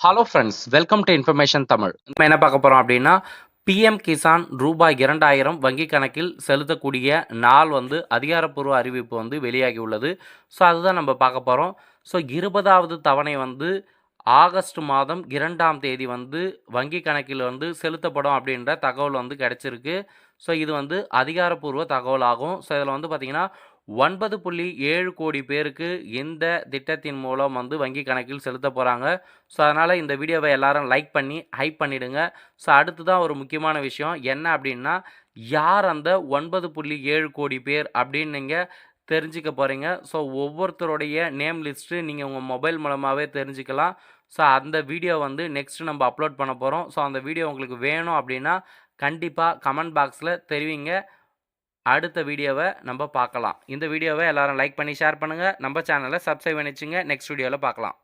Hello friends welcome to information Tamil நம்ம என்ன பார்க்க போகிறோம் அப்படின்னா பிஎம் கிசான் ரூபாய் இரண்டாயிரம் வங்கி கணக்கில் செலுத்தக்கூடிய நாள் வந்து அதிகாரப்பூர்வ அறிவிப்பு வந்து வெளியாகி உள்ளது. ஸோ அதுதான் நம்ம பார்க்க போகிறோம் ஸோ இருபதாவது தவணை வந்து ஆகஸ்ட் மாதம் இரண்டாம் தேதி வந்து வங்கி கணக்கில் வந்து செலுத்தப்படும் அப்படின்ற தகவல் வந்து கிடச்சிருக்கு. ஸோ இது வந்து அதிகாரப்பூர்வ தகவல் ஆகும் ஸோ இதில் வந்து பார்த்திங்கன்னா ஒன்பது புள்ளி ஏழு கோடி பேருக்கு இந்த திட்டத்தின் மூலம் வந்து வங்கி கணக்கில் செலுத்த போகிறாங்க ஸோ அதனால் இந்த வீடியோவை எல்லாரும் லைக் பண்ணி ஹைப் பண்ணிவிடுங்க ஸோ அடுத்து தான் ஒரு முக்கியமான விஷயம். என்ன அப்படின்னா யார் அந்த ஒன்பது புள்ளி ஏழு கோடி பேர் அப்படின்னு நீங்கள் தெரிஞ்சுக்க போகிறீங்க ஸோ ஒவ்வொருத்தருடைய நேம் லிஸ்ட்டு நீங்கள் உங்கள் மொபைல் மூலமாகவே தெரிஞ்சுக்கலாம். ஸோ அந்த வீடியோ வந்து நெக்ஸ்ட் நம்ம அப்லோட் பண்ண போகிறோம் ஸோ அந்த வீடியோ உங்களுக்கு வேணும் அப்படின்னா கண்டிப்பாக கமெண்ட் பாக்ஸில் தெரிவிங்க. அடுத்த வீடியோவை நம்ம பார்க்கலாம். இந்த வீடியோவை எல்லாரும் லைக் பண்ணி ஷேர் பண்ணுங்கள் நம்ம சேனலை சப்ஸ்கிரைப் பண்ணிச்சுங்க. நெக்ஸ்ட் வீடியோவில் பார்க்கலாம்.